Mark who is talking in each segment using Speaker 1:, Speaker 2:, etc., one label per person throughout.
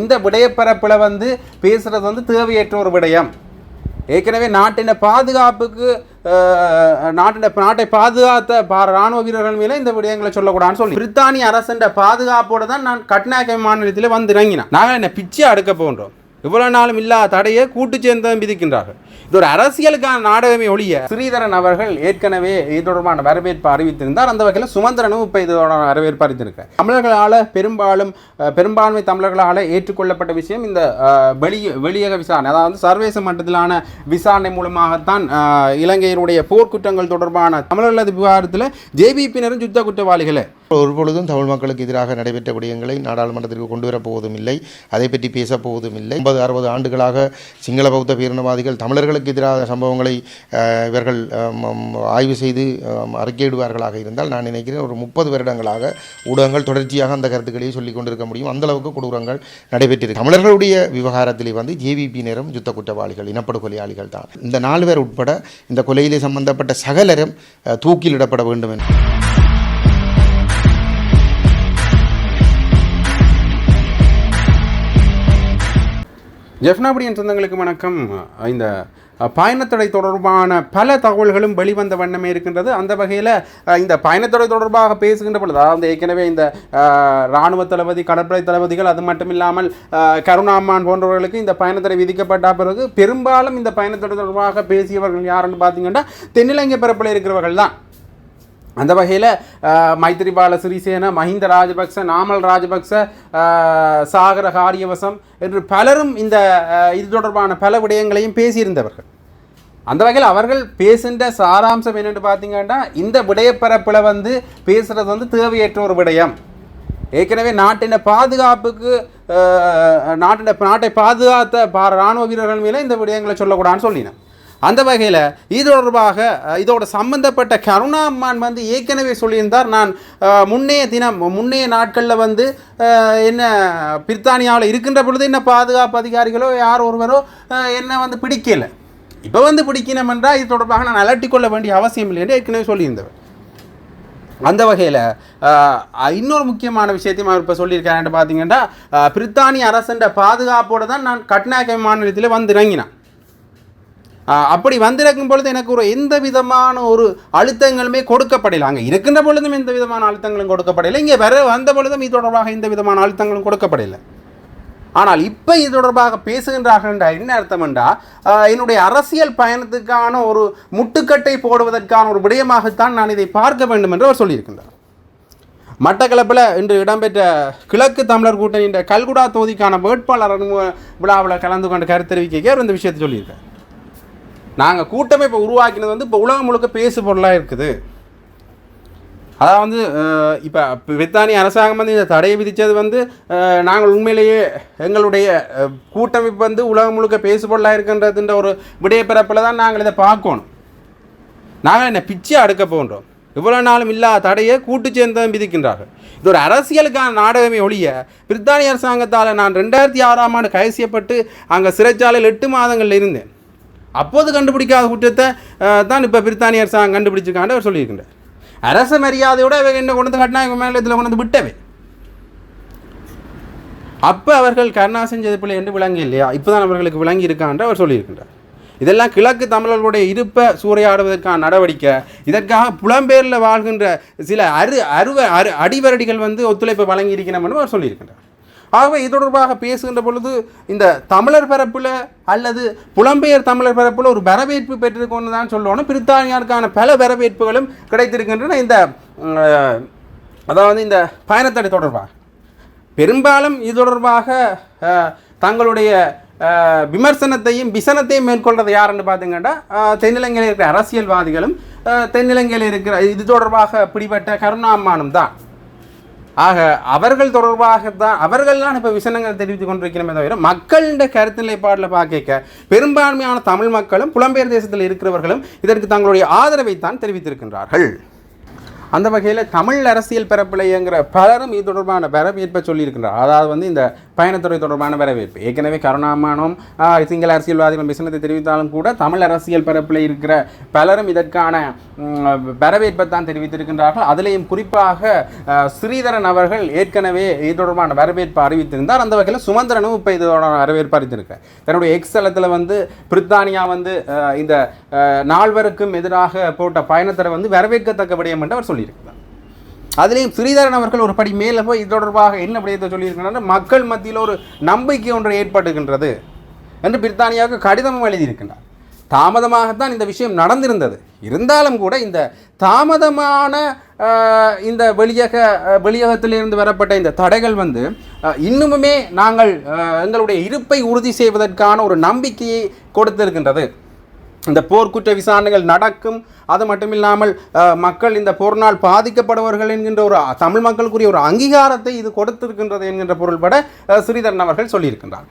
Speaker 1: இந்த விடயப்பரப்பில் வந்து பேசுகிறது வந்து தேவையற்ற ஒரு விடயம். ஏற்கனவே நாட்டின் பாதுகாப்புக்கு அஹ், நாட்டின் நாட்டை பாதுகாத்த பா ராணுவ வீரர்கள் மேலே இந்த விடயங்களை சொல்லக்கூடாதுன்னு சொல்லி. பிரித்தானிய அரசின் பாதுகாப்போடு தான் நான் கட்நாயக்க மாநிலத்தில் வந்து இறங்கினேன். நாங்கள் என்ன பிச்சை அடுக்க போன்றோம் இவ்வளோ நாளும் இல்லாத தடையை கூட்டு சேர்ந்ததும் விதிக்கின்றார்கள். இது ஒரு அரசியலுக்கான நாடகமே ஒழிய ஸ்ரீதரன் அவர்கள் ஏற்கனவே இது தொடர்பான வரவேற்பு அறிவித்திருந்தார். அந்த வகையில் சுமந்திரனும் இப்போ இதோட வரவேற்பு அறிவித்திருக்கார். தமிழர்களால் பெரும்பாலும் பெரும்பான்மை தமிழர்களால் ஏற்றுக்கொள்ளப்பட்ட விஷயம் இந்த வெளி வெளிய வெளியக விசாரணை அதாவது சர்வதேச மட்டத்திலான விசாரணை மூலமாகத்தான் இலங்கையினுடைய போர்க்குற்றங்கள் தொடர்பான தமிழர்களது விவகாரத்தில் ஜேபிபியினரும் யுத்த குற்றவாளிகளை.
Speaker 2: ஒரு பொழுதும் தமிழ் மக்களுக்கு எதிராக நடைபெற்ற விடயங்களை நாடாளுமன்றத்திற்கு கொண்டு வரப்போவதும் இல்லை. அதை பற்றி பேசப்போவதும் இல்லை. ஐம்பது அறுபது ஆண்டுகளாக சிங்கள பௌத்த பேரினவாதிகள் தமிழர்களுக்கு எதிராக சம்பவங்களை இவர்கள் ஆய்வு செய்து அறிக்கையிடுவார்களாக இருந்தால் நான் நினைக்கிறேன் ஒரு முப்பது வருடங்களாக ஊடகங்கள் தொடர்ச்சியாக அந்த கருத்துக்களையே சொல்லிக் கொண்டிருக்க முடியும். அந்த அளவுக்கு கொடூரங்கள் நடைபெற்றிருக்கு. தமிழர்களுடைய விவகாரத்திலே வந்து ஜேவிபியினரும் யுத்த குற்றவாளிகள் இனப்படுகொலையாளிகள் தான். இந்த நாலு பேர் உட்பட இந்த கொலையிலே சம்பந்தப்பட்ட சகலரும் தூக்கிலிடப்பட வேண்டும் என்று
Speaker 1: ஜெஃப்னாபுரியன் சொந்தங்களுக்கு வணக்கம். இந்த பயணத்தடை தொடர்பான பல தகவல்களும் வெளிவந்த வண்ணமே இருக்கின்றது. அந்த வகையில் இந்த பயணத்தடை தொடர்பாக பேசுகின்ற பொழுது அதாவது ஏற்கனவே இந்த இராணுவ தளபதி கடற்படை தளபதிகள் அது மட்டும் இல்லாமல் கருணாமான் போன்றவர்களுக்கு இந்த பயணத்தடை விதிக்கப்பட்ட பிறகு பெரும்பாலும் இந்த பயணத்தடை தொடர்பாக பேசியவர்கள் யாருன்னு பார்த்தீங்கன்னா தென்னிலங்கை பரப்பில் இருக்கிறவர்கள் தான். அந்த வகையில் மைத்திரிபால சிறிசேன மஹிந்த ராஜபக்ச நாமல் ராஜபக்ச சாகர காரியவசம் என்று பலரும் இந்த இது தொடர்பான பல விடயங்களையும் பேசியிருந்தவர்கள். அந்த வகையில் அவர்கள் பேசுகின்ற சாராம்சம் என்னென்னு பார்த்தீங்கன்னா இந்த விடயப்பரப்பில் வந்து பேசுகிறது வந்து தேவையற்ற ஒரு விடயம். ஏற்கனவே நாட்டின் பாதுகாப்புக்கு நாட்டின நாட்டின் நாட்டை பாதுகாத்த பா ராணுவ வீரர்கள் மேலே இந்த விடயங்களை சொல்லக்கூடாதுன்னு சொல்லினேன். அந்த வகையில் இது தொடர்பாக இதோட சம்பந்தப்பட்ட கருணா அம்மான் வந்து ஏற்கனவே சொல்லியிருந்தார். நான் முன்னைய தினம் முன்னைய நாட்களில் வந்து என்ன பிரித்தானியாவில் இருக்கின்ற பொழுது என்ன பாதுகாப்பு அதிகாரிகளோ யார் ஒருவரோ என்னை என்ன வந்து பிடிக்கல. இப்போ வந்து பிடிக்கணும் என்றால் இது தொடர்பாக நான் அலட்டிக்கொள்ள வேண்டிய அவசியம் இல்லை என்று ஏற்கனவே சொல்லியிருந்தவர். அந்த வகையில் இன்னொரு முக்கியமான விஷயத்தையும் அவர் இப்போ சொல்லியிருக்காருன்னு பார்த்தீங்கன்னா பிரித்தானிய அரசன் பாதுகாப்போடு தான் நான் கட்நாயக்க மாநிலத்தில் வந்து இறங்கினேன். அப்படி வந்திருக்கும் பொழுது எனக்கு ஒரு எந்த விதமான ஒரு அழுத்தங்களுமே கொடுக்கப்படலை. அங்கே இருக்கின்ற பொழுதும் எந்த விதமான அழுத்தங்களும் கொடுக்கப்படலை. இங்கே வர வந்த பொழுதும் இது தொடர்பாக எந்த விதமான அழுத்தங்களும் கொடுக்கப்படலை. ஆனால் இப்போ இது தொடர்பாக பேசுகின்றார்கள் என்றால் என்ன என்றால் என்னுடைய அரசியல் பயணத்துக்கான ஒரு முட்டுக்கட்டை போடுவதற்கான ஒரு விடயமாகத்தான் நான் இதை பார்க்க வேண்டும் என்று அவர் சொல்லியிருக்கின்றார். மட்டக்களப்பில் இன்று இடம்பெற்ற கிழக்கு தமிழர் கூட்டணியின் கல்குடா தொகுதிக்கான வேட்பாளர் விழாவில் கலந்து கொண்டு கருத்து தெரிவிக்க அவர் இந்த விஷயத்தை சொல்லியிருக்கார். நாங்கள் கூட்டமைப்பை உருவாக்கினது வந்து இப்போ உலகம் முழுக்க பேசு பொருளாக இருக்குது. அதாவது இப்போ பிரித்தானிய அரசாங்கம் வந்து இந்த தடையை விதித்தது வந்து நாங்கள் உண்மையிலேயே எங்களுடைய கூட்டமைப்பு வந்து உலகம் முழுக்க பேசு பொருளாக இருக்கின்றதுன்ற ஒரு விடயப்பிறப்பில் தான் நாங்கள் இதை பார்க்கணும். நாங்கள் என்ன பிச்சை அடுக்க போன்றோம் இவ்வளோ நாளும் இல்லாத தடையை கூட்டு சேர்ந்ததும் விதிக்கின்றார்கள். இது ஒரு அரசியலுக்கான நாடகமே ஒழிய பிரித்தானிய அரசாங்கத்தால் நான் ரெண்டாயிரத்தி ஆறாம் ஆண்டு கைது செய்யப்பட்டு அங்கே சிறைச்சாலையில் எட்டு மாதங்கள் இருந்தேன். அப்போது கண்டுபிடிக்காத குற்றத்தை தான் இப்போ பிரித்தானிய அரசாங்கம் கண்டுபிடிச்சிருக்காண்டு அவர் சொல்லியிருக்கின்றார் அரச மரியாதையோட இவங்க என்ன கொண்டு வந்து கட்டினா இவங்க மேலத்தில் கொண்டு வந்து விட்டவே. அப்போ அவர்கள் கருணா செஞ்சது பிள்ளை என்று விளங்கி இல்லையா? இப்போ தான் அவர்களுக்கு விளங்கி இருக்கான்ற அவர் சொல்லியிருக்கின்றார் இதெல்லாம் கிழக்கு தமிழர்களுடைய இருப்பை சூறையாடுவதற்கான நடவடிக்கை. இதற்காக புலம்பெயரில் வாழ்கின்ற சில அரு அருவ அரு அடிவரடிகள் வந்து ஒத்துழைப்பை வழங்கி அவர் சொல்லியிருக்கின்றார் ஆகவே இது தொடர்பாக பேசுகின்ற பொழுது இந்த தமிழர் பரப்பில் அல்லது புலம்பெயர் தமிழர் பரப்பில் ஒரு வரவேற்பு பெற்றிருக்கோன்னு தான் சொல்லணும். பிரித்தானியாருக்கான பல வரவேற்புகளும் கிடைத்திருக்கின்றன. இந்த அதாவது இந்த பயணத்தடை தொடர்பாக. பெரும்பாலும் இது தொடர்பாக தங்களுடைய விமர்சனத்தையும் விசனத்தையும் மேற்கொள்றது யாருன்னு பார்த்தீங்கன்னா தென்னிலங்கையில் இருக்கிற அரசியல்வாதிகளும் தென்னிலங்கையில் இருக்கிற இது தொடர்பாக பிடிபட்ட கருணாமானும் தான். ஆக அவர்கள் தொடர்பாக தான் அவர்கள்லாம் இப்போ விசனங்கள் தெரிவித்துக் கொண்டிருக்கிறோமே தவிர மக்களின் கருத்து நிலைப்பாடில் பார்க்க பெரும்பான்மையான தமிழ் மக்களும் புலம்பெயர் தேசத்தில் இருக்கிறவர்களும் இதற்கு தங்களுடைய ஆதரவை தான் தெரிவித்திருக்கின்றார்கள். அந்த வகையில் தமிழ் அரசியல் பரப்பிலைங்கிற பலரும் இது தொடர்பான வரவேற்பை சொல்லியிருக்கின்றார். அதாவது வந்து இந்த பயணத்துறை தொடர்பான வரவேற்பு. ஏற்கனவே கருணாமானும் சிங்கள அரசியல்வாதிகள் விசனத்தை தெரிவித்தாலும் கூட தமிழ் அரசியல் பரப்பில் இருக்கிற பலரும் இதற்கான வரவேற்பை தான் தெரிவித்திருக்கின்றார்கள். அதிலேயும் குறிப்பாக ஸ்ரீதரன் அவர்கள் ஏற்கனவே இது தொடர்பான வரவேற்பு அறிவித்திருந்தார். அந்த வகையில் சுமந்திரனும் இப்போ இதோட வரவேற்பு அறிவித்திருக்கிறார் தன்னுடைய எக்ஸ் தளத்தில் வந்து பிரித்தானியா வந்து இந்த நால்வருக்கும் எதிராக போட்ட பயணத்தரை வந்து வரவேற்கத்தக்க விடயம் என்று அவர் சொல்லியிருக்கிறார். அதுலேயும் ஸ்ரீதரன் அவர்கள் ஒரு படி மேலே போய் இது தொடர்பாக என்ன விடயத்தை சொல்லியிருக்கிறார் மக்கள் மத்தியில் ஒரு நம்பிக்கை ஒன்று ஏற்பட்டுகின்றது என்று பிரித்தானியாவுக்கு கடிதமும் எழுதியிருக்கின்றார். தாமதமாகத்தான் இந்த விஷயம் நடந்திருந்தது. இருந்தாலும் கூட இந்த தாமதமான இந்த வெளியக வெளியகத்திலிருந்து வரப்பட்ட இந்த தடைகள் வந்து இன்னுமுமே நாங்கள் எங்களுடைய இருப்பை உறுதி செய்வதற்கான ஒரு நம்பிக்கையை கொடுத்திருக்கின்றது. இந்த போர்க்குற்ற விசாரணைகள் நடக்கும். அது மட்டும் இல்லாமல் மக்கள் இந்த போர்னால் பாதிக்கப்படுவார்கள் என்கின்ற ஒரு தமிழ் மக்களுக்குரிய ஒரு அங்கீகாரத்தை இது கொடுத்திருக்கின்றது என்கின்ற பொருள்பட ஸ்ரீதரன் அவர்கள் சொல்லியிருக்கின்றார்.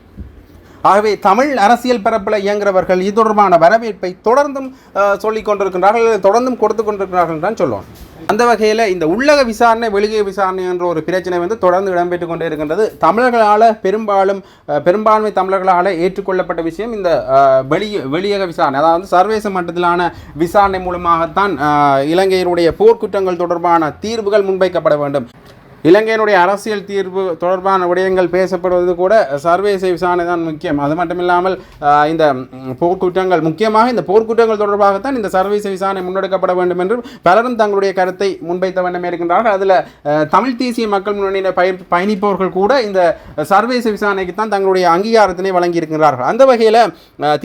Speaker 1: ஆகவே தமிழ் அரசியல் பரப்பில் இயங்குகிறவர்கள் இது தொடர்பான வரவேற்பை தொடர்ந்தும் சொல்லிக் கொண்டிருக்கின்றார்கள் தொடர்ந்தும் கொடுத்து கொண்டிருக்கிறார்கள் தான் சொல்லுவோம் அந்த வகையில் இந்த உள்ளக விசாரணை வெளிய விசாரணை என்ற ஒரு பிரச்சனை வந்து தொடர்ந்து இடம்பெற்று கொண்டே இருக்கின்றது. தமிழர்களால் பெரும்பாலும் பெரும்பான்மை தமிழர்களால் ஏற்றுக்கொள்ளப்பட்ட விஷயம் இந்த வெளிய வெளியக விசாரணை. அதாவது சர்வதேச மட்டத்திலான விசாரணை மூலமாகத்தான் இலங்கையினுடைய போர்க்குற்றங்கள் தொடர்பான தீர்வுகள் முன்வைக்கப்பட வேண்டும். இலங்கையினுடைய அரசியல் தீர்வு தொடர்பான விடயங்கள் பேசப்படுவது கூட சர்வேசை விசாரணை தான் முக்கியம். அது மட்டும் இல்லாமல் இந்த போர்க்குற்றங்கள் முக்கியமாக இந்த போர்க்குற்றங்கள் தொடர்பாகத்தான் இந்த சர்வேசை விசாரணை முன்னெடுக்கப்பட வேண்டும் என்றும் பலரும் தங்களுடைய கருத்தை முன்வைத்த வேண்டும் இருக்கின்றார்கள். அதில் தமிழ் தேசிய மக்கள் முன்னணியில் பய பயணிப்பவர்கள் கூட இந்த சர்வேசை விசாரணைக்கு தான் தங்களுடைய அங்கீகாரத்தினை வழங்கியிருக்கிறார்கள் அந்த வகையில்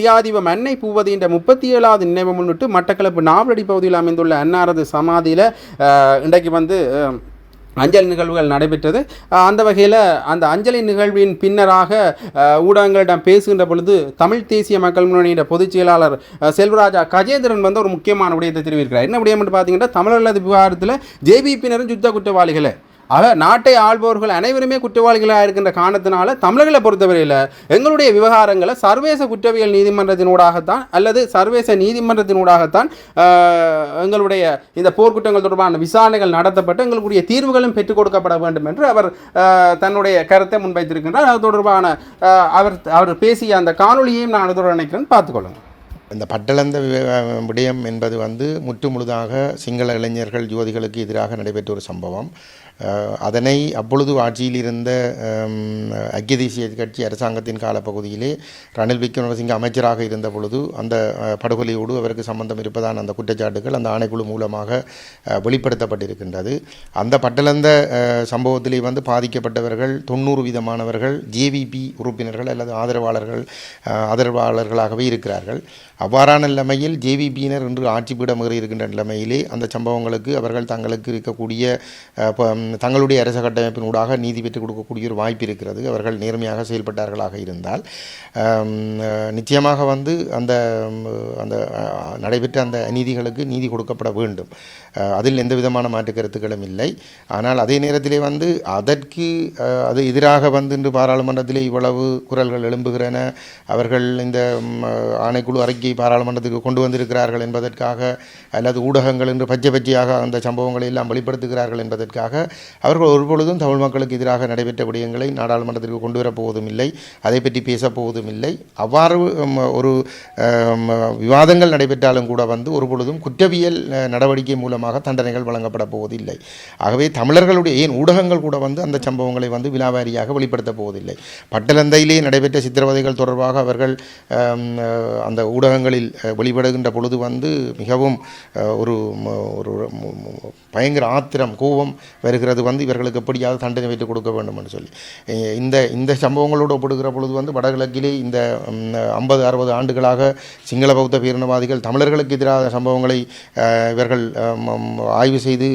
Speaker 1: தியாதிப மண்ணை பூவதி என்ற முப்பத்தி ஏழாவது நினைவு முன்னிட்டு மட்டக்களப்பு நாவலடி பகுதியில் அமைந்துள்ள அன்னாரது சமாதியில் இன்றைக்கு வந்து அஞ்சலி நிகழ்வுகள் நடைபெற்றது. அந்த வகையில் அந்த அஞ்சலி நிகழ்வின் பின்னராக ஊடகங்களிடம் பேசுகின்ற பொழுது தமிழ் தேசிய மக்கள் முன்னணியின் பொதுச் செயலாளர் செல்வராஜா கஜேந்திரன் வந்து ஒரு முக்கியமான விடயத்தை தெரிவிக்கிறார். என்ன விடயம் என்று பார்த்தீங்கன்னா தமிழர்களது விவகாரத்தில் ஜேபிபியினரும் யுத்த குற்றவாளிகளை. ஆக நாட்டை ஆள்பவர்கள் அனைவருமே குற்றவாளிகளாக இருக்கின்ற காரணத்தினால தமிழர்களை பொறுத்தவரையில் எங்களுடைய விவகாரங்களை சர்வேச குற்றவியல் நீதிமன்றத்தினூடாகத்தான் அல்லது சர்வேச நீதிமன்றத்தினூடாகத்தான் எங்களுடைய இந்த போர்க்குற்றங்கள் தொடர்பான விசாரணைகள் நடத்தப்பட்டு எங்களுடைய தீர்வுகளும் பெற்றுக் கொடுக்கப்பட வேண்டும் என்று அவர் தன்னுடைய கருத்தை முன்வைத்திருக்கின்றார். அது தொடர்பான அவர் அவர் பேசிய அந்த காணொளியையும் நான் அதோடு நினைக்கிறேன் பார்த்துக்கொள்ளுங்கள்
Speaker 2: இந்த பட்டளந்த விடயம் என்பது வந்து முற்று முழுதாக சிங்கள இளைஞர்கள் யுவதிகளுக்கு எதிராக நடைபெற்ற ஒரு சம்பவம். அதனை அப்பொழுது ஆட்சியில் இருந்த ஐக்கிய தேசிய கட்சி அரசாங்கத்தின் காலப்பகுதியிலே ரணில் விக்ரமசிங்க அமைச்சராக இருந்த பொழுது அந்த படுகொலையோடு அவருக்கு சம்பந்தம் இருப்பதான அந்த குற்றச்சாட்டுகள் அந்த ஆணைக்குழு மூலமாக வெளிப்படுத்தப்பட்டிருக்கின்றது. அந்த பட்டலந்த சம்பவத்திலே வந்து பாதிக்கப்பட்டவர்கள் தொண்ணூறு விதமானவர்கள் ஜேவிபி உறுப்பினர்கள் அல்லது ஆதரவாளர்கள் ஆதரவாளர்களாகவே இருக்கிறார்கள். அவ்வாறான நிலைமையில் ஜேவிபியினர் இன்று ஆட்சி பீடமேறி இருக்கின்ற நிலைமையிலே அந்த சம்பவங்களுக்கு அவர்கள் தங்களுக்கு இருக்கக்கூடிய ப- தங்களுடைய அரச கட்டமைப்பின் ஊடாக நீதி பெற்றுக் கொடுக்கக்கூடிய ஒரு வாய்ப்பு இருக்கிறது. அவர்கள் நேர்மையாக செயல்பட்டார்களாக இருந்தால் நிச்சயமாக வந்து அந்த அந்த நடைபெற்ற அந்த அநீதிகளுக்கு நீதி கொடுக்கப்பட வேண்டும். அதில் எந்த விதமான மாற்று கருத்துக்களும் இல்லை. ஆனால் அதே நேரத்திலே வந்து அதற்கு அது எதிராக வந்து இன்று பாராளுமன்றத்திலே இவ்வளவு குரல்கள் எழும்புகிறன. அவர்கள் இந்த ஆணைக்குழு அறிக்கை பாராளுமன்றத்துக்கு கொண்டு வந்திருக்கிறார்கள் என்பதற்காக அல்லது ஊடகங்கள் என்று பச்சை பச்சையாக அந்த சம்பவங்களை எல்லாம் வெளிப்படுத்துகிறார்கள் என்பதற்காக அவர்கள் ஒருபொழுதும் தமிழ் மக்களுக்கு எதிராக நடைபெற்ற விடயங்களை நாடாளுமன்றத்திற்கு கொண்டு வரப்போவதும் இல்லை அதை பற்றி பேசப் போவதும் இல்லை. அவ்வாறு ஒரு விவாதங்கள் நடைபெற்றாலும் கூட வந்து ஒருபொழுதும் குற்றவியல் நடவடிக்கை மூலமாக தண்டனைகள் வழங்கப்பட போவதில்லை. ஆகவே தமிழர்களுடைய ஏன் ஊடகங்கள் கூட வந்து அந்த சம்பவங்களை வந்து விலாவாரியாக வெளிப்படுத்தப் போவதில்லை. பட்டலந்தையிலே நடைபெற்ற சித்திரவதைகள் தொடர்பாக அவர்கள் அந்த ஊடக ஊடகங்களில் வெளிப்படுகின்ற பொழுது வந்து மிகவும் ஒரு ஒரு பயங்கர ஆத்திரம் கோபம் வருகிறது வந்து இவர்களுக்கு எப்படியாவது தண்டனை வைத்து கொடுக்க வேண்டும் என்று சொல்லி. இந்த இந்த சம்பவங்களோடு ஒப்படுகிற பொழுது வந்து வடகிழக்கிலே இந்த ஐம்பது அறுபது ஆண்டுகளாக சிங்கள பௌத்த பேரினவாதிகள் தமிழர்களுக்கு எதிரான சம்பவங்களை இவர்கள் ஆய்வு செய்து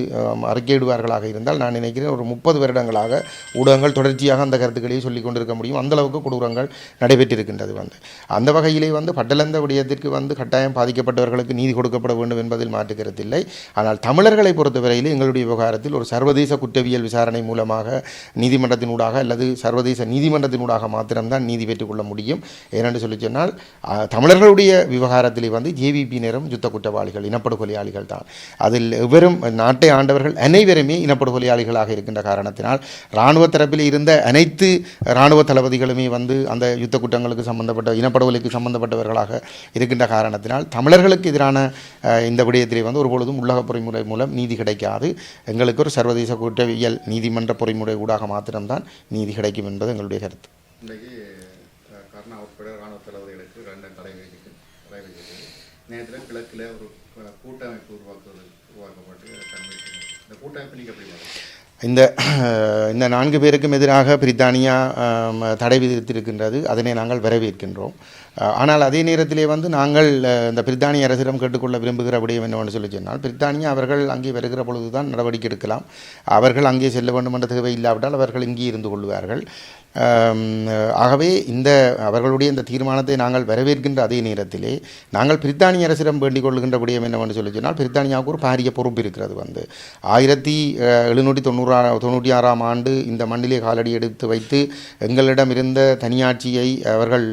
Speaker 2: அறிக்கையிடுவார்களாக இருந்தால் நான் நினைக்கிறேன் ஒரு முப்பது வருடங்களாக ஊடகங்கள் தொடர்ச்சியாக அந்த கருத்துக்களையும் சொல்லிக் கொண்டிருக்க முடியும். அந்தளவுக்கு கொடூரங்கள் நடைபெற்றிருக்கின்றது வந்து. அந்த வகையிலே வந்து பட்டலந்த விடயத்திற்கு வந்து கட்டாயம் பாதிக்கப்பட்டவர்களுக்கு நீதி கொடுக்கப்பட வேண்டும் என்பதில் மாற்றுக்கருத்தில்லை ஆனால் தமிழர்களை பொறுத்தவரையில் எங்களுடைய விவகாரத்தில் ஒரு சர்வதேச குற்றவியல் விசாரணை மூலமாக நீதிமன்றத்தினூடாக அல்லது சர்வதேச நீதிமன்றத்தினூடாக மாத்திரம்தான் நீதி பெற்றுக்கொள்ள முடியும். ஏனென்று சொல்லி சொன்னால் தமிழர்களுடைய விவகாரத்தில் வந்து ஜேவிபியினரும் யுத்த குற்றவாளிகள் இனப்படுகொலையாளிகள் தான். அதில் எவரும் நாட்டை ஆண்டவர்கள் அனைவருமே இனப்படுகொலையாளிகளாக இருக்கின்ற காரணத்தினால் இராணுவ தரப்பில் இருந்த அனைத்து இராணுவ தளபதிகளுமே வந்து அந்த யுத்த குற்றங்களுக்கு சம்பந்தப்பட்ட இனப்படுகொலைக்கு சம்பந்தப்பட்டவர்களாக இருக்கின்ற காரணத்தினால் தமிழர்களுக்கு எதிரான இந்த விடயத்திலே வந்து ஒருபொழுதும் உள்ளக பொறிமுறை மூலம் நீதி கிடைக்காது. எங்களுக்கு ஒரு சர்வதேச குற்றவியல் நீதிமன்ற பொறிமுறை ஊடாக மாத்திரம்தான் நீதி கிடைக்கும் என்பது எங்களுடைய கருத்து.
Speaker 3: இன்றைக்கு அஹ், கருணா உட்பட இராணுவ தளபதிகளுக்கு ரெண்டு தடை விதிக்கு தடை விதிக்கிறது நேரத்தில் கிழக்கில் ஒரு அஹ், கூட்டமைப்பு உருவாக்குவது உருவாக்கப்பட்டு கன்வென்ஷன் இந்த கூட்டமைப்பு நீங்கள் எப்படி பார்க்குறீங்க?
Speaker 2: இந்த இந்த நான்கு பேருக்கும் எதிராக பிரித்தானியா தடை விதித்திருக்கின்றது. அதனை நாங்கள் வரவேற்கின்றோம். ஆனால் அதே நேரத்திலே வந்து நாங்கள் இந்த பிரித்தானிய அரசிடம் கேட்டுக்கொள்ள விரும்புகிற விடயம் என்னவென்று சொல்லி சொன்னால் பிரித்தானியா அவர்கள் அங்கே வருகிற பொழுதுதான் நடவடிக்கை எடுக்கலாம். அவர்கள் அங்கே செல்ல வேண்டும் என்ற தேவை இல்லாவிட்டால் அவர்கள் இங்கே இருந்து கொள்வார்கள். ஆகவே இந்த அவர்களுடைய இந்த தீர்மானத்தை நாங்கள் வரவேற்கின்ற அதே நேரத்திலே நாங்கள் பிரித்தானிய அரசிடம் வேண்டிக் கொள்கின்ற விடயம் என்னவென்று சொல்லி சொன்னால் பிரித்தானியாவுக்கு ஒரு பாரிய பொறுப்பு இருக்கிறது வந்து. ஆயிரத்தி எழுநூற்றி தொண்ணூறா தொண்ணூற்றி ஆறாம் ஆண்டு இந்த மண்ணிலே காலடி எடுத்து வைத்து எங்களிடம் இருந்த தனியாட்சியை அவர்கள்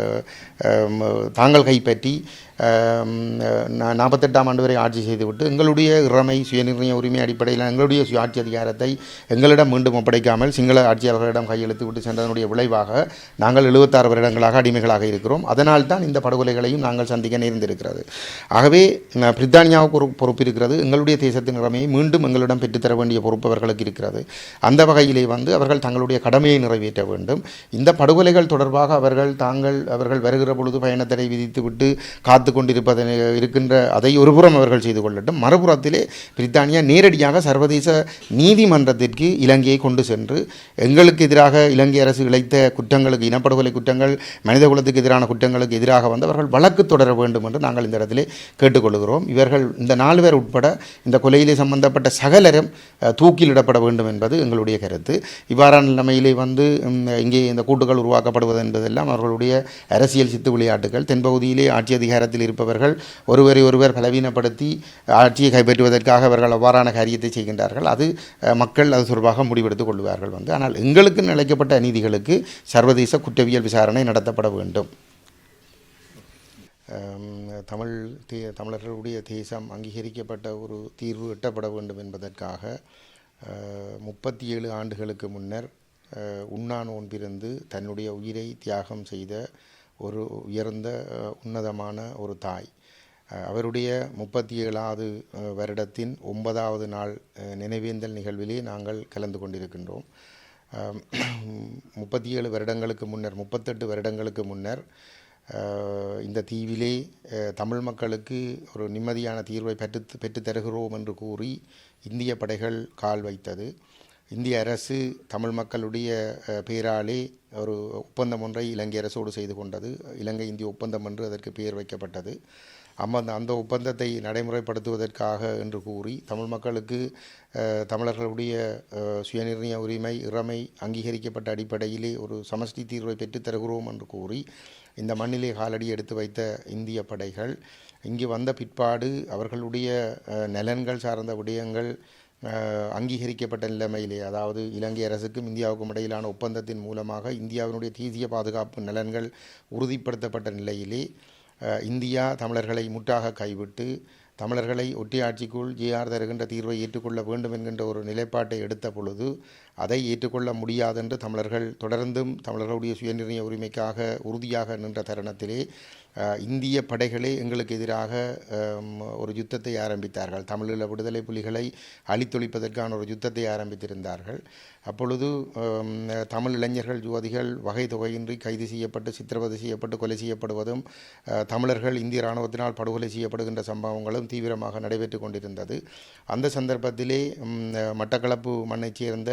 Speaker 2: euh, தாங்கள் கைப்பற்றி நாற்பத்தெட்டாம் ஆண்டு வரை ஆட்சி செய்துவிட்டு எங்களுடைய இறமை சுயநிர்ணய உரிமை அடிப்படையில் எங்களுடைய சுயாட்சி அதிகாரத்தை எங்களிடம் மீண்டும் ஒப்படைக்காமல் சிங்கள ஆட்சியாளர்களிடம் கையெழுத்து விட்டு சென்றதனுடைய விளைவாக நாங்கள் எழுபத்தாறு வருடங்களாக அடிமைகளாக இருக்கிறோம். அதனால் தான் இந்த படுகொலைகளையும் நாங்கள் சந்திக்க நேர்ந்திருக்கிறது. ஆகவே பிரித்தானியாவுக்கு ஒரு பொறுப்பு இருக்கிறது. எங்களுடைய தேசத்தின் இறமையை மீண்டும் எங்களிடம் பெற்றுத்தர வேண்டிய பொறுப்பு அவர்களுக்கு இருக்கிறது. அந்த வகையிலே வந்து அவர்கள் தங்களுடைய கடமையை நிறைவேற்ற வேண்டும். இந்த படுகொலைகள் தொடர்பாக அவர்கள் தாங்கள் அவர்கள் வருகிற பொழுது பயணத்தடை விதித்துவிட்டு காத்து கொண்டிருப்பதை இருக்கின்ற அதை ஒருபுறம் அவர்கள் செய்து கொள்ளட்டும். மறுபுறத்திலே பிரித்தானியா நேரடியாக சர்வதேச நீதிமன்றத்திற்கு இலங்கையை கொண்டு சென்று எங்களுக்கு எதிராக இலங்கை அரசு இழைத்த குற்றங்களுக்கு இனப்படுகொலை குற்றங்கள் மனித குலத்துக்கு எதிரான குற்றங்களுக்கு எதிராக வந்து அவர்கள் வழக்கு தொடர வேண்டும் என்று நாங்கள் இந்த இடத்திலே கேட்டுக்கொள்கிறோம். இவர்கள் இந்த நாலு பேர் உட்பட இந்த கொலையிலே சம்பந்தப்பட்ட சகலரும் தூக்கிலிடப்பட வேண்டும் என்பது எங்களுடைய கருத்து. இவ்வாறான நிலைமையிலே வந்து இங்கே இந்த கூட்டுகள் உருவாக்கப்படுவது என்பதெல்லாம் அவர்களுடைய அரசியல் சித்து விளையாட்டுகள். தென்பகுதியிலே ஆட்சி அதிகாரத்தில் இருப்பவர்கள் ஒருவரை ஒருவர் பலவீனப்படுத்தி ஆட்சியை கைப்பற்றுவதற்காக அவர்கள் அவ்வாறான காரியத்தை செய்கின்றார்கள். அது மக்கள் அது தொடர்பாக முடிவெடுத்துக் கொள்வார்கள் வந்து. ஆனால் எங்களுக்கு நிலைக்கப்பட்ட அநீதிகளுக்கு சர்வதேச குற்றவியல் விசாரணை நடத்தப்பட வேண்டும். தமிழ் தே தமிழர்களுடைய தேசம் அங்கீகரிக்கப்பட்ட ஒரு தீர்வு எட்டப்பட வேண்டும் என்பதற்காக முப்பத்தி ஏழு ஆண்டுகளுக்கு முன்னர் உண்ணா நோன்பிருந்து தன்னுடைய உயிரை தியாகம் செய்த ஒரு உயர்ந்த உன்னதமான ஒரு தாய். அவருடைய முப்பத்தி ஏழாவது வருடத்தின் ஒன்பதாவது நாள் நினைவேந்தல் நிகழ்விலே நாங்கள் கலந்து கொண்டிருக்கின்றோம். முப்பத்தி ஏழு வருடங்களுக்கு முன்னர் முப்பத்தெட்டு வருடங்களுக்கு முன்னர் இந்த தீவிலே தமிழ் மக்களுக்கு ஒரு நிம்மதியான தீர்வை பெற்று பெற்று தருகிறோம் என்று கூறி இந்திய படைகள் கால் வைத்தது. இந்திய அரசு தமிழ் மக்களுடைய பெயராலே பேராலே ஒரு ஒப்பந்தம் ஒன்றை இலங்கை அரசோடு செய்து கொண்டது. இலங்கை இந்திய ஒப்பந்தம் என்று அதற்கு பெயர் வைக்கப்பட்டது. அம்ம அந்த அந்த ஒப்பந்தத்தை நடைமுறைப்படுத்துவதற்காக என்று கூறி தமிழ் மக்களுக்கு தமிழர்களுடைய சுயநிர்ணய உரிமை இறமை அங்கீகரிக்கப்பட்ட அடிப்படையிலே ஒரு சமஷ்டி தீர்வை பெற்றுத்தருகிறோம் என்று கூறி இந்த மண்ணிலே காலடி எடுத்து வைத்த இந்திய படைகள். இங்கு வந்த பிற்பாடு அவர்களுடைய நலன்கள் சார்ந்த விடயங்கள் அங்கீகரிக்கப்பட்ட நிலைமையிலே அதாவது இலங்கை அரசுக்கும் இந்தியாவுக்கும் இடையிலான ஒப்பந்தத்தின் மூலமாக இந்தியாவினுடைய தேசிய பாதுகாப்பு நலன்கள் உறுதிப்படுத்தப்பட்ட நிலையிலே இந்தியா தமிழர்களை முற்றாக கைவிட்டு தமிழர்களை ஒட்டியாட்சிக்குள் ஜிஆர் தருகின்ற தீர்வை ஏற்றுக்கொள்ள வேண்டும் என்கின்ற ஒரு நிலைப்பாட்டை எடுத்த பொழுது அதை ஏற்றுக்கொள்ள முடியாதென்று தமிழர்கள் தொடர்ந்தும் தமிழர்களுடைய சுயநிர்ணய உரிமைக்காக உறுதியாக நின்ற தருணத்திலே இந்திய படைகளே எங்களுக்கு எதிராக ஒரு யுத்தத்தை ஆரம்பித்தார்கள். தமிழீழ விடுதலை புலிகளை அழித்தொழிப்பதற்கான ஒரு யுத்தத்தை ஆரம்பித்திருந்தார்கள். அப்பொழுது தமிழ் இளைஞர்கள் யுவதிகள் வகை தொகையின்றி கைது செய்யப்பட்டு சித்திரவதை செய்யப்பட்டு கொலை செய்யப்படுவதும் தமிழர்கள் இந்திய இராணுவத்தினால் படுகொலை செய்யப்படுகின்ற சம்பவங்களும் தீவிரமாக நடைபெற்று கொண்டிருந்தது. அந்த சந்தர்ப்பத்திலே மட்டக்களப்பு மண்ணைச் சேர்ந்த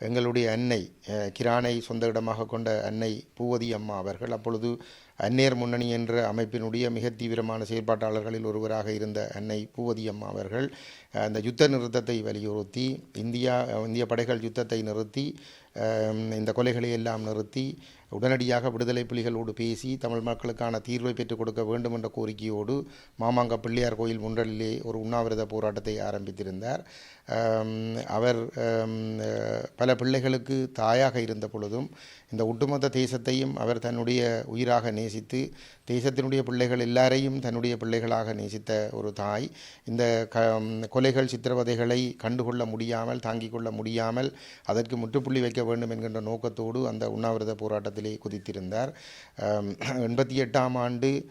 Speaker 2: எங்களுடைய அன்னை கிரானை சொந்த இடமாக கொண்ட அன்னை பூவதி அம்மா அவர்கள் அப்பொழுது அந்நேர் முன்னணி என்ற அமைப்பினுடைய மிக தீவிரமான செயற்பாட்டாளர்களில் ஒருவராக இருந்த அன்னை பூவதி அம்மா அவர்கள் அந்த யுத்த நிறுத்தத்தை வலியுறுத்தி இந்தியா இந்திய படைகள் யுத்தத்தை நிறுத்தி இந்த கொலைகளை எல்லாம் நிறுத்தி உடனடியாக விடுதலை புலிகளோடு பேசி தமிழ் மக்களுக்கான தீர்வை பெற்றுக் கொடுக்க வேண்டும் என்ற கோரிக்கையோடு மாமாங்க பிள்ளையார் கோயில் முன்றலிலே ஒரு உண்ணாவிரத போராட்டத்தை ஆரம்பித்திருந்தார். அவர் பல பிள்ளைகளுக்கு தாயாக இருந்த பொழுதும் இந்த ஒட்டுமொத்த தேசத்தையும் அவர் தன்னுடைய உயிராக நேசித்து தேசத்தினுடைய பிள்ளைகள் எல்லாரையும் தன்னுடைய பிள்ளைகளாக நேசித்த ஒரு தாய். இந்த க கொலைகள் சித்திரவதைகளை கண்டுகொள்ள முடியாமல் தாங்கிக் கொள்ள முடியாமல் அதற்கு முற்றுப்புள்ளி வைக்க வேண்டும் என்கின்ற நோக்கத்தோடு அந்த உண்ணாவிரத போராட்டத்திலே குதித்திருந்தார். எண்பத்தி எட்டாம் ஆண்டு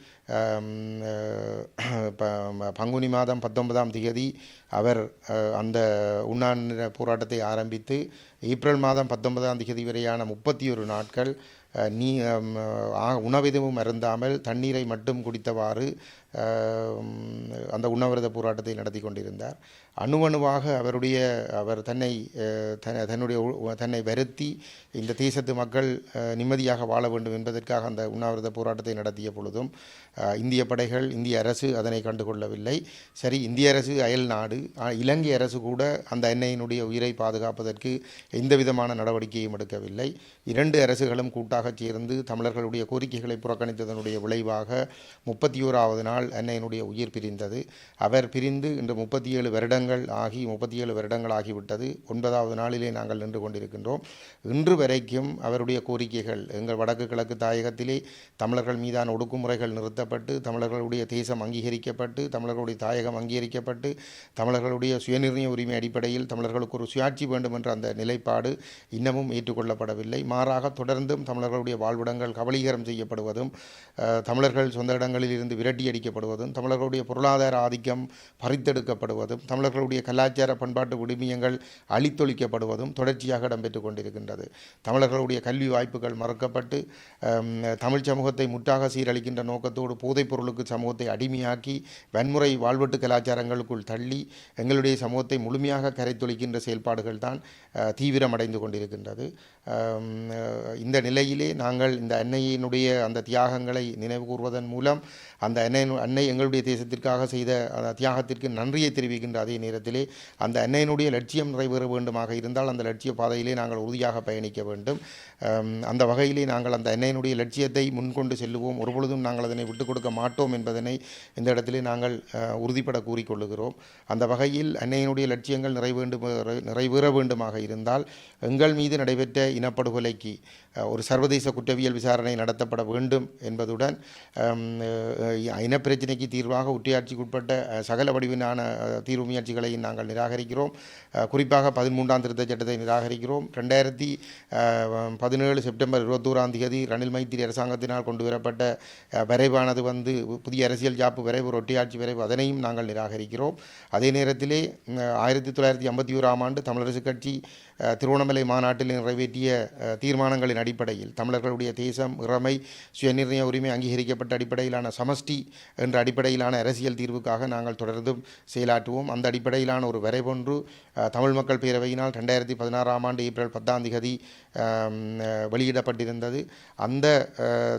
Speaker 2: ப- பங்குனி மாதம் பத்தொன்பதாம் தேதி அவர் அந்த உண்ணாநிற போராட்டத்தை ஆரம்பித்து ஏப்ரல் மாதம் பத்தொன்பதாம் தேதி வரையான முப்பத்தி ஒரு நாட்கள் நீ ஆ- உணவெதுவும் அருந்தாமல் தண்ணீரை மட்டும் குடித்தவாறு அந்த உண்ணாவிரத போராட்டத்தை நடத்தி கொண்டிருந்தார். அணுவணுவாக அவருடைய அவர் தன்னை தன்னுடைய உ- தன்னை வருத்தி இந்த தேசத்து மக்கள் நிம்மதியாக வாழ வேண்டும் என்பதற்காக அந்த உண்ணாவிரத போராட்டத்தை நடத்திய பொழுதும் இந்திய படைகள் இந்திய அரசு அதனை கண்டுகொள்ளவில்லை சரி இந்திய அரசு அயல் நாடு. இலங்கை அரசு கூட அந்த எண்ணெயினுடைய உயிரை பாதுகாப்பதற்கு எந்த விதமான நடவடிக்கையும் எடுக்கவில்லை. இரண்டு அரசுகளும் கூட்டாக சேர்ந்து தமிழர்களுடைய கோரிக்கைகளை புறக்கணித்ததனுடைய விளைவாக முப்பத்தி ஓராவது நாள் அன்னையினுடைய உயிர் பிரிந்தது. அவர் பிரிந்து இன்று முப்பத்தி ஏழு வருடங்கள் ஆகி முப்பத்தி ஏழு வருடங்கள் ஆகிவிட்டது. ஒன்பதாவது நாளிலே நாங்கள் நின்று கொண்டிருக்கின்றோம். இன்று வரைக்கும் அவருடைய கோரிக்கைகள் எங்கள் வடக்கு கிழக்கு தாயகத்திலே தமிழர்கள் மீதான ஒடுக்குமுறைகள் நிறுத்தப்பட்டு தமிழர்களுடைய தேசம் அங்கீகரிக்கப்பட்டு தமிழர்களுடைய தாயகம் அங்கீகரிக்கப்பட்டு தமிழர்களுடைய சுயநிர்ணய உரிமை அடிப்படையில் தமிழர்களுக்கு ஒரு சுயாட்சி வேண்டும் என்ற அந்த நிலைப்பாடு இன்னமும் ஏற்றுக்கொள்ளப்படவில்லை. மாறாக தொடர்ந்தும் தமிழர்கள் தமிழர்களுடைய வாழ்விடங்கள் கபலீகரம் செய்யப்படுவதும் தமிழர்கள் சொந்த இடங்களில் இருந்து விரட்டி அடிக்கப்படுவதும் தமிழர்களுடைய பொருளாதார ஆதிக்கம் பறித்தெடுக்கப்படுவதும் தமிழர்களுடைய கலாச்சார பண்பாட்டு விடுமியங்கள் அழித்தொழிக்கப்படுவதும் தொடர்ச்சியாக இடம்பெற்றுக் கொண்டிருக்கின்றது. தமிழர்களுடைய கல்வி வாய்ப்புகள் மறுக்கப்பட்டு தமிழ் சமூகத்தை முற்றாக சீரழிக்கின்ற நோக்கத்தோடு போதைப் பொருளுக்கு சமூகத்தை அடிமையாக்கி வன்முறை வாழ்வெட்டு கலாச்சாரங்களுக்குள் தள்ளி எங்களுடைய சமூகத்தை முழுமையாக கரைத்தொழிக்கின்ற செயல்பாடுகள் தான் தீவிரமடைந்து கொண்டிருக்கின்றது. இந்த நிலையிலே நாங்கள் இந்த அன்னையினுடைய அந்த தியாகங்களை நினைவுகூர்வதன் மூலம் அந்த அன்னை அன்னை எங்களுடைய தேசத்திற்காக செய்த அந்த தியாகத்திற்கு நன்றியை தெரிவிக்கின்ற அதே நேரத்திலே அந்த அன்னையினுடைய லட்சியம் நிறைவேற வேண்டுமாக இருந்தால் அந்த லட்சிய பாதையிலே நாங்கள் உறுதியாக பயணிக்க வேண்டும். அந்த வகையிலே நாங்கள் அந்த அன்னையினுடைய லட்சியத்தை முன்கொண்டு செல்லுவோம். ஒருபொழுதும் நாங்கள் அதனை விட்டுக் கொடுக்க மாட்டோம் என்பதனை இந்த இடத்திலே நாங்கள் உறுதிப்பட கூறிக்கொள்ளுகிறோம். அந்த வகையில் அன்னையினுடைய லட்சியங்கள் நிறைவேண்டும் நிறைவேற வேண்டுமாக இருந்தால் எங்கள் மீது நடைபெற்ற இனப்படுகொலைக்கு ஒரு சர்வ சர்வதேச குற்றவியல் விசாரணை நடத்தப்பட வேண்டும் என்பதுடன் இனப்பிரச்சினைக்கு தீர்வாக ஒற்றையாட்சிக்குட்பட்ட சகல வடிவிலான தீர்வு முயற்சிகளை நாங்கள் நிராகரிக்கிறோம். குறிப்பாக பதிமூன்றாம் திருத்த சட்டத்தை நிராகரிக்கிறோம். ரெண்டாயிரத்தி பதினேழு செப்டம்பர் இருபத்தோராம் தேதி ரணில் மைத்திரி அரசாங்கத்தினால் கொண்டு வரப்பட்ட வரைவானது வந்து புதிய அரசியல் ஜாப்பு வரைவு ஒட்டியாட்சி வரைவு அதனையும் நாங்கள் நிராகரிக்கிறோம். அதே நேரத்திலே ஆயிரத்தி தொள்ளாயிரத்தி ஐம்பத்தி ஓராம் ஆண்டு தமிழரசு கட்சி திருவண்ணாமலை மாநாட்டில் நிறைவேற்றிய தீர்மானங்களின் அடிப்படையில் தமிழர்களுடைய தேசம் இறமை சுயநிர்ணய உரிமை அங்கீகரிக்கப்பட்ட அடிப்படையிலான சமஷ்டி என்ற அடிப்படையிலான அரசியல் தீர்வுக்காக நாங்கள் தொடர்ந்தும் செயலாற்றுவோம். அந்த அடிப்படையிலான ஒரு வரைபொன்று தமிழ் மக்கள் பேரவையினால் ரெண்டாயிரத்தி பதினாறாம் ஆண்டு ஏப்ரல் பத்தாம் தேதி வெளியிடப்பட்டிருந்தது. அந்த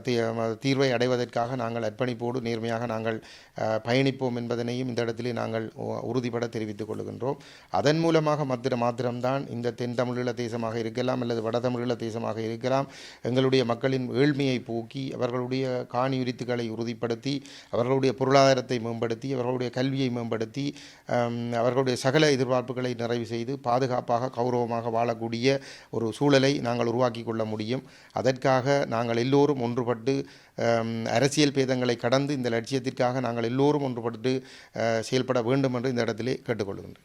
Speaker 2: தீ- தீர்வை அடைவதற்காக நாங்கள் அர்ப்பணிப்போடு நேர்மையாக நாங்கள் பயணிப்போம் என்பதனையும் இந்த இடத்திலே நாங்கள் உறுதிபட தெரிவித்துக் கொள்கின்றோம். அதன் மூலமாக மாத்திர மாத்திரம்தான் இந்த தென் தமிழீழ தேசமாக இருக்கலாம் அல்லது வட தமிழீழ தேசமாக இருக்கலாம். எங்களுடைய மக்களின் ஏழ்மையை போக்கி அவர்களுடைய காணி உரித்துக்களை உறுதிப்படுத்தி அவர்களுடைய பொருளாதாரத்தை மேம்படுத்தி அவர்களுடைய கல்வியை மேம்படுத்தி அவர்களுடைய சகல எதிர்பார்ப்புகளை நிறைவு செய்து பாதுகாப்பாக கௌரவமாக வாழக்கூடிய ஒரு சூழலை நாங்கள் உருவாக்கி கொள்ள முடியும். அதற்காக நாங்கள் எல்லோரும் ஒன்றுபட்டு அரசியல் பேதங்களை கடந்து இந்த லட்சியத்திற்காக நாங்கள் எல்லோரும் ஒன்றுபட்டு செயல்பட வேண்டும் என்று இந்த இடத்திலே கேட்டுக்கொள்கின்றேன்.